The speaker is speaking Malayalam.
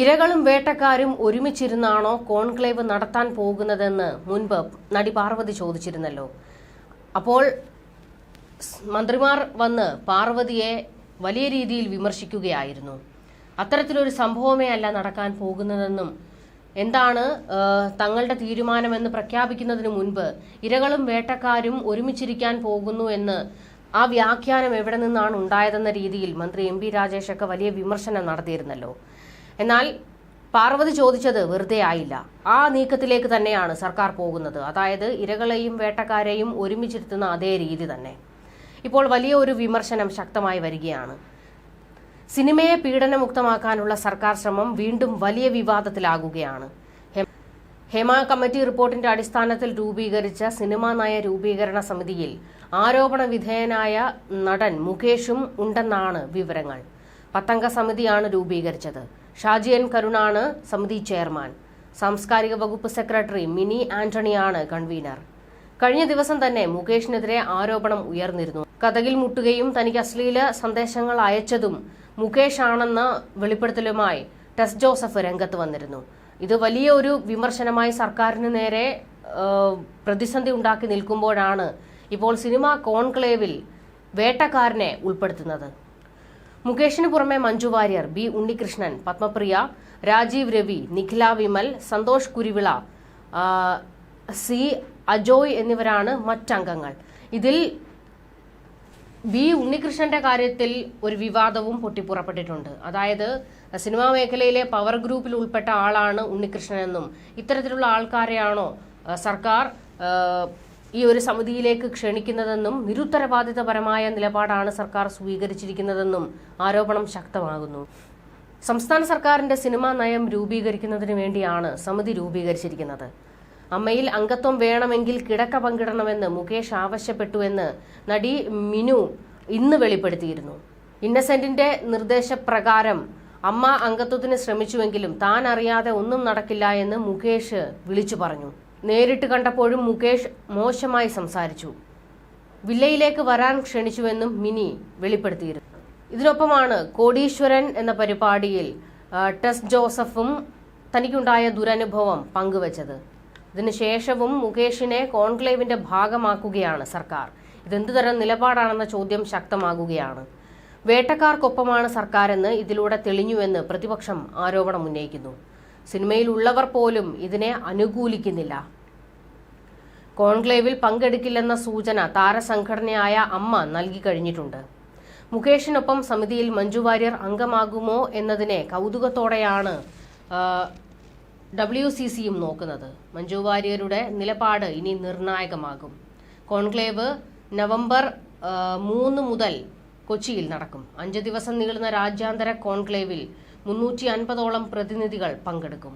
ഇരകളും വേട്ടക്കാരും ഒരുമിച്ചിരുന്നാണോ കോൺക്ലേവ് നടത്താൻ പോകുന്നതെന്ന് മുൻപ് നടി പാർവതി ചോദിച്ചിരുന്നല്ലോ. അപ്പോൾ മന്ത്രിമാർ വന്ന് പാർവതിയെ വലിയ രീതിയിൽ വിമർശിക്കുകയായിരുന്നു. അത്തരത്തിലൊരു സംഭവമേ അല്ല നടക്കാൻ പോകുന്നതെന്നും എന്താണ് തങ്ങളുടെ തീരുമാനമെന്ന് പ്രഖ്യാപിക്കുന്നതിന് മുൻപ് ഇരകളും വേട്ടക്കാരും ഒരുമിച്ചിരിക്കാൻ പോകുന്നു എന്ന് ആ വ്യാഖ്യാനം എവിടെ നിന്നാണ് ഉണ്ടായതെന്ന രീതിയിൽ മന്ത്രി എം പി രാജേഷൊക്കെ വലിയ വിമർശനം നടത്തിയിരുന്നല്ലോ. എന്നാൽ പാർവതി ചോദിച്ചത് വെറുതെ ആയില്ല. ആ നീക്കത്തിലേക്ക് തന്നെയാണ് സർക്കാർ പോകുന്നത്. അതായത് ഇരകളെയും വേട്ടക്കാരെയും ഒരുമിച്ചിരുത്തുന്ന അതേ രീതി തന്നെ. ഇപ്പോൾ വലിയ ഒരു വിമർശനം ശക്തമായി വരികയാണ്. സിനിമയെ പീഡനമുക്തമാക്കാനുള്ള സർക്കാർ ശ്രമം വീണ്ടും വലിയ വിവാദത്തിലാകുകയാണ്. ഹേമ കമ്മിറ്റി റിപ്പോർട്ടിന്റെ അടിസ്ഥാനത്തിൽ രൂപീകരിച്ച സിനിമാ നയ രൂപീകരണ സമിതിയിൽ ആരോപണ വിധേയനായ നടൻ മുകേഷും ഉണ്ടെന്നാണ് വിവരങ്ങൾ. പത്തംഗ സമിതിയാണ് രൂപീകരിച്ചത്. ഷാജിയൻ കരുണാണ് സമിതി ചെയർമാൻ. സാംസ്കാരിക വകുപ്പ് സെക്രട്ടറി മിനി ആന്റണിയാണ് കൺവീനർ. കഴിഞ്ഞ ദിവസം തന്നെ മുകേഷിനെതിരെ ആരോപണം ഉയർന്നിരുന്നു. കഥകിൽ മുട്ടുകയും തനിക്ക് അശ്ലീല സന്ദേശങ്ങൾ അയച്ചതും മുകേഷ് ആണെന്ന വെളിപ്പെടുത്തലുമായി ടെസ് ജോസഫ് രംഗത്ത് വന്നിരുന്നു. ഇത് വലിയ ഒരു വിമർശനമായി സർക്കാരിന് നേരെ പ്രതിസന്ധി ഉണ്ടാക്കി നിൽക്കുമ്പോഴാണ് ഇപ്പോൾ സിനിമ കോൺക്ലേവിൽ വേട്ടക്കാരനെ ഉൾപ്പെടുത്തുന്നത്. മുകേഷിന് പുറമെ മഞ്ജു വാര്യർ ബി ഉണ്ണികൃഷ്ണൻ പത്മപ്രിയ രാജീവ് രവി നിഖില വിമൽ സന്തോഷ് കുരുവിള സി അജോയ് എന്നിവരാണ് മറ്റംഗങ്ങൾ. ഇതിൽ ബി ഉണ്ണികൃഷ്ണന്റെ കാര്യത്തിൽ ഒരു വിവാദവും പൊട്ടിപ്പുറപ്പെട്ടിട്ടുണ്ട്. അതായത് സിനിമാ മേഖലയിലെ പവർ ഗ്രൂപ്പിൽ ഉൾപ്പെട്ട ആളാണ് ഉണ്ണികൃഷ്ണനെന്നും ഇത്തരത്തിലുള്ള ആൾക്കാരെയാണോ സർക്കാർ ഈ ഒരു സമിതിയിലേക്ക് ക്ഷണിക്കുന്നതെന്നും നിരുത്തരവാദിതപരമായ നിലപാടാണ് സർക്കാർ സ്വീകരിച്ചിരിക്കുന്നതെന്നും ആരോപണം ശക്തമാകുന്നു. സംസ്ഥാന സർക്കാരിന്റെ സിനിമാ നയം രൂപീകരിക്കുന്നതിന് വേണ്ടിയാണ് സമിതി രൂപീകരിച്ചിരിക്കുന്നത്. അമ്മയിൽ അംഗത്വം വേണമെങ്കിൽ കിടക്ക പങ്കിടണമെന്ന് മുകേഷ് ആവശ്യപ്പെട്ടുവെന്ന് നടി മിനു ഇന്ന് വെളിപ്പെടുത്തിയിരുന്നു. ഇന്നസെന്റിന്റെ നിർദ്ദേശപ്രകാരം അമ്മ അംഗത്വത്തിന് ശ്രമിച്ചുവെങ്കിലും താൻ അറിയാതെ ഒന്നും നടക്കില്ല എന്ന് മുകേഷ് വിളിച്ചു പറഞ്ഞു. നേരിട്ട് കണ്ടപ്പോഴും മുകേഷ് മോശമായി സംസാരിച്ചു. വില്ലയിലേക്ക് വരാൻ ക്ഷണിച്ചുവെന്നും മിനി വെളിപ്പെടുത്തിയിരുന്നു. ഇതിനൊപ്പമാണ് കോടീശ്വരൻ എന്ന പരിപാടിയിൽ ടെസ് ജോസഫും തനിക്കുണ്ടായ ദുരനുഭവം പങ്കുവച്ചത്. ഇതിനുശേഷവും മുകേഷിനെ കോൺക്ലേവിന്റെ ഭാഗമാക്കുകയാണ് സർക്കാർ. ഇതെന്തുതരം നിലപാടാണെന്ന ചോദ്യം ശക്തമാകുകയാണ്. വേട്ടക്കാർക്കൊപ്പമാണ് സർക്കാരെന്ന് ഇതിലൂടെ തെളിഞ്ഞുവെന്ന് പ്രതിപക്ഷം ആരോപണം ഉന്നയിക്കുന്നു സിനിമയിലുള്ളവർ പോലും ഇതിനെ അനുകൂലിക്കുന്നില്ല. കോൺക്ലേവിൽ പങ്കെടുക്കില്ലെന്ന സൂചന താരസംഘടനയായ അമ്മ നൽകി കഴിഞ്ഞിട്ടുണ്ട്. മുകേഷിനൊപ്പം സമിതിയിൽ മഞ്ജു വാര്യർ അംഗമാകുമോ എന്നതിനെ കൗതുകത്തോടെയാണ് ഡബ്ല്യു സി സിയും നോക്കുന്നത്. മഞ്ജു വാര്യരുടെ നിലപാട് ഇനി നിർണായകമാകും. കോൺക്ലേവ് നവംബർ മൂന്ന് മുതൽ കൊച്ചിയിൽ നടക്കും. അഞ്ച് ദിവസം നീളുന്ന രാജ്യാന്തര കോൺക്ലേവിൽ മുന്നൂറ്റി അൻപതോളം പ്രതിനിധികൾ പങ്കെടുക്കും